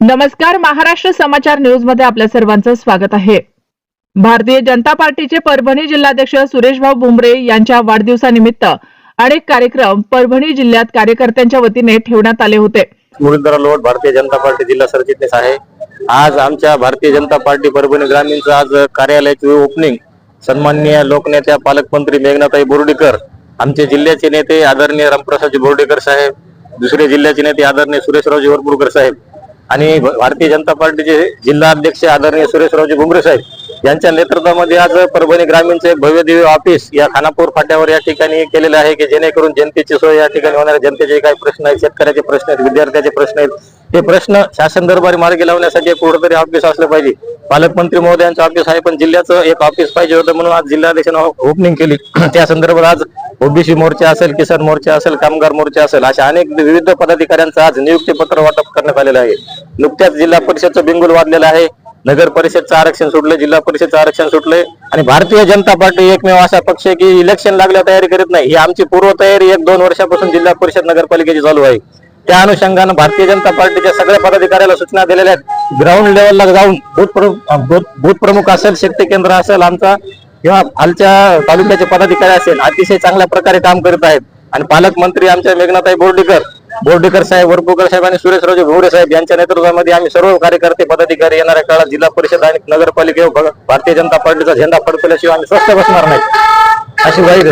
नमस्कार महाराष्ट्र समाचार न्यूजमध्ये आपल्या सर्वांचं स्वागत आहे. भारतीय जनता पार्टीचे परभणी जिल्हाध्यक्ष सुरेशभाऊ बुमरे यांच्या वाढदिवसानिमित्त अनेक कार्यक्रम परभणी जिल्ह्यात कार्यकर्त्यांच्या वतीने ठेवण्यात आले होते. मुरलीधर लोट भारतीय जनता पार्टी जिल्हा सरचिटणीस आहे. आज आमच्या भारतीय जनता पार्टी परभणी ग्रामीणचं आज कार्यालयाची ओपनिंग सन्माननीय लोकनेत्या पालकमंत्री मेघनाताई बोर्डीकर आमचे जिल्ह्याचे नेते आदरणीय रामप्रसादजी बोर्डीकर साहेब दुसरे जिल्ह्याचे नेते आदरणीय सुरेशरावजी वरपुरकर साहेब आणि भारतीय जनता पार्टीचे जिल्हा अध्यक्ष आदरणीय सुरेशरावजी भुमरे साहेब यांच्या नेतृत्वामध्ये आज परभणी ग्रामीणचे भव्य दिव्य ऑफिस या खानापूर फाट्यावर या ठिकाणी केलेलं आहे की जेणेकरून जनतेची सोय या ठिकाणी होणाऱ्या जनतेचे काही प्रश्न आहेत शेतकऱ्याचे प्रश्न आहेत विद्यार्थ्याचे प्रश्न आहेत. ते प्रश्न शासन दरबारी मार्गी लावण्यासाठी एक कुठेतरी ऑफिस असलं पाहिजे. पालकमंत्री महोदयांचं ऑफिस आहे पण जिल्ह्याचं एक ऑफिस पाहिजे होतं म्हणून आज जिल्हाध्यक्षानं ओपनिंग केली. त्या संदर्भात आज ओबीसी मोर्चा असेल किसान मोर्चा असेल कामगार मोर्चा असेल अशा अनेक विविध पदाधिकाऱ्यांचं आज नियुक्ती पत्र वाटप करण्यात आलेलं आहे. नुकत्याच जिल्हा परिषदचं बिंगुल वाढलेलं आहे. नगर परिषदचं आरक्षण सुटलं जिल्हा परिषदचं आरक्षण सुटलंय आणि भारतीय जनता पार्टी एकमेव असा पक्ष आहे की इलेक्शन लागल्यावर तयारी करीत नाही. ही आमची पूर्व तयारी एक दोन वर्षापासून जिल्हा परिषद नगरपालिकेची चालू आहे. त्या अनुषंगानं भारतीय जनता पार्टीच्या सगळ्या पदाधिकाऱ्याला सूचना दिलेल्या आहेत. ग्राउंड लेवलला जाऊन बूथ प्रमुख प्रमुख असेल शक्ती केंद्र असेल आमचा किंवा आमच्या तालुक्याचे पदाधिकारी असेल अतिशय चांगल्या प्रकारे काम करत आहेत. आणि पालकमंत्री आमच्या मेघनाताई बोर्डीकर बोर्डेकर साहेब वरपुकर साहेब आणि सुरेशरावजी भोवरे साहेब यांच्या नेतृत्वामध्ये आम्ही सर्व कार्यकर्ते पदाधिकारी येणाऱ्या काळात जिल्हा परिषद आणि नगरपालिकेवर भारतीय जनता पार्टीचा झेंडा फडकल्याशिवाय आम्ही स्वस्त बसणार नाही. अशी वाईट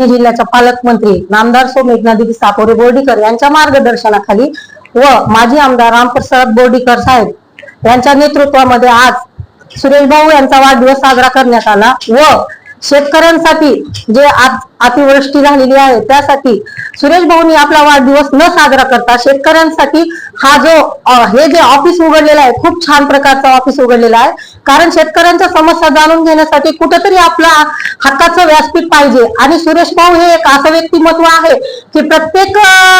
जिल्ह्याच्या पालकमंत्री नामदार सो मेघनादिदी सापोरे बोर्डीकर यांच्या मार्गदर्शनाखाली व माजी आमदार रामप्रसाद बोर्डीकर साहेब यांच्या नेतृत्वामध्ये आज सुरेश भाऊ यांचा वाढदिवस साजरा करण्यात आला व शेतकऱ्यांसाठी जे अतिवृष्टी झालेली आहे त्यासाठी सुरेश भाऊनी आपला वाढदिवस न साजरा करता शेतकऱ्यांसाठी हा जो हे जे ऑफिस उघडलेलं आहे खूप छान प्रकारचा ऑफिस उघडलेलं आहे. कारण शेतकऱ्यांच्या समस्या जाणून घेण्यासाठी कुठेतरी आपला हक्काचं व्यासपीठ पाहिजे. आणि सुरेश भाऊ हे एक असं व्यक्तिमत्व आहे की प्रत्येक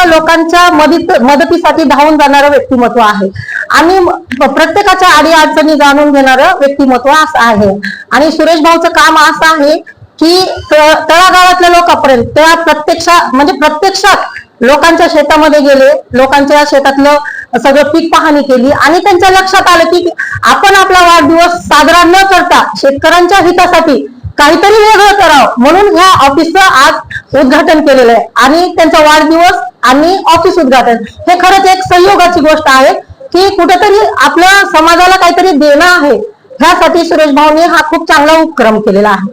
लोकांच्या मदत मदतीसाठी धावून जाणारं व्यक्तिमत्व आहे. आणि प्रत्येकाच्या आडी अडचणी जाणून घेणारं व्यक्तिमत्व असं आहे. आणि सुरेश भाऊचं काम असं आहे की त- तळागाळातल्या लोकांपर्यंत त्या प्रत्यक्षात म्हणजे प्रत्यक्षात लोकांच्या शेतामध्ये गेले लोकांच्या शेतातलं सगळं पीक पाहणी केली आणि त्यांच्या लक्षात आलं की आपण आपला वाढदिवस साजरा न करता शेतकऱ्यांच्या हितासाठी काहीतरी वेगळं करावं म्हणून ह्या ऑफिसचं आज उद्घाटन केलेलं आहे. आणि त्यांचा वाढदिवस आणि ऑफिस उद्घाटन हे खरंच एक संयोगाची गोष्ट आहे. की कुठेतरी आपल्या समाजाला काहीतरी देणं आहे. ह्यासाठी सुरेश भाऊने हा खूप चांगला उपक्रम केलेला आहे.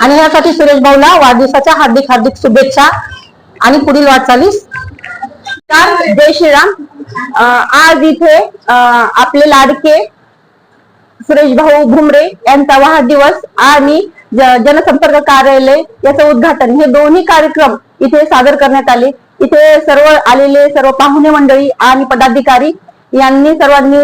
आणि ह्यासाठी सुरेश भाऊला वाढदिवसाच्या हार्दिक हार्दिक शुभेच्छा आणि पुढील वाटचालीस. जय श्रीराम. अं, आज इथे अं, आपले लाडके सुरेश भाऊ भुमरे यांचा वाढदिवस आणि जनसंपर्क कार्यालय याचं उद्घाटन. हे दोन्ही कार्यक्रम इथे सादर करण्यात आले. इथे सर्व आलेले सर्व पाहुणे मंडळी आणि पदाधिकारी यांनी सर्वांनी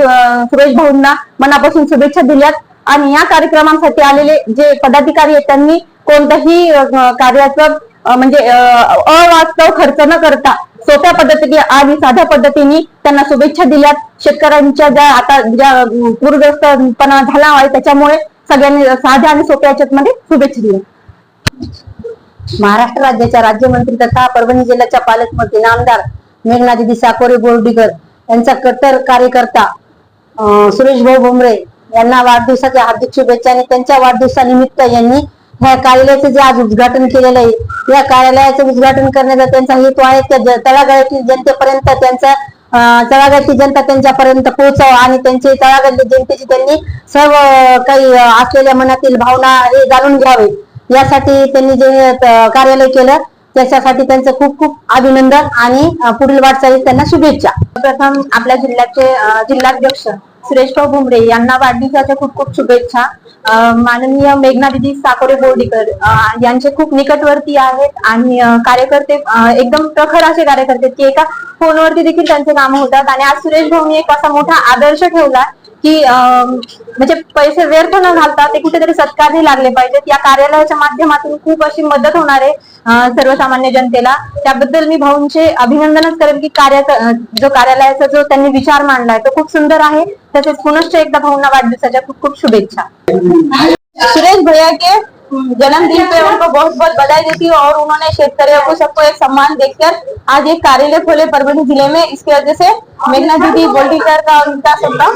सुरेश भाऊंना मनापासून शुभेच्छा दिल्यात. आणि या कार्यक्रमासाठी आलेले जे पदाधिकारी आहेत त्यांनी कोणत्याही कार्याचं म्हणजे अवास्तव खर्च न करता सोप्या पद्धतीने आणि साध्या पद्धतीने त्यांना शुभेच्छा दिल्यात. शेतकऱ्यांच्या ज्या आता ज्या पूरग्रस्तपणा झाला आहे त्याच्यामुळे सगळ्यांनी साध्या आणि सोप्या याच्यामध्ये शुभेच्छा दिल्या. महाराष्ट्र राज्याच्या राज्यमंत्री तथा परभणी जिल्ह्याच्या पालकमंत्री नामदार मेघनादिदी साकोरे बोर्डीकर यांचा कट्टर कार्यकर्ता सुरेश भाऊ भुमरे यांना वाढदिवसाच्या हार्दिक शुभेच्छा आणि त्यांच्या वाढदिवसानिमित्त यांनी ह्या कार्यालयाचं जे आज उद्घाटन केलेलं आहे या कार्यालयाचं उद्घाटन करण्याचा त्यांचा हेतू आहे त्या तळागाळातील जनतेपर्यंत त्यांचा अं, तळागाळातील जनता त्यांच्यापर्यंत पोहोचावं आणि त्यांचे तळागाळातील जनतेची त्यांनी सर्व काही असलेल्या मनातील भावना हे जाणून घ्यावे. यासाठी त्यांनी जे कार्यालय केलं. त्याच्यासाठी त्यांचं खूप खूप अभिनंदन आणि पुढील वाटचालीस त्यांना शुभेच्छा. प्रथम आपल्या जिल्ह्याचे जिल्हाध्यक्ष सुरेशभाऊ भुमरे यांना वाढदिवसाच्या खूप खूप शुभेच्छा. माननीय मेघना दिदी साकोरे बोर्डीकर यांचे खूप निकटवर्ती आहेत आणि कार्यकर्ते एकदम प्रखर असे कार्यकर्ते की एका फोनवरती देखील त्यांचे काम होतात. आणि आज सुरेश भाऊनी एक असा मोठा आदर्श ठेवला की म्हणजे पैसे व्यर्थ न घालता ते कुठेतरी सत्कारही लागले पाहिजेत. या कार्यालयाच्या माध्यमातून खूप अशी मदत होणार आहे सर्वसामान्य जनतेला. त्याबद्दल मी भाऊंचे अभिनंदनच करेन की कार्याचा जो कार्यालयाचा जो त्यांनी विचार मांडलाय तो खूप सुंदर आहे. तसेच पुनश्च एकदा भाऊंना वाढदिवसाच्या खूप खूप शुभेच्छा. सुरेश भैया के जन्मदिन पे उनको बहुत बहुत बधाई देती हूँ और उन्होंने शेतकरियों को सबको एक सम्मान देकर आज एक कार्यालय खोले परभणी जिले में। इसकी वजह से मेघना दीदी बोल्डीकर का उनका सबका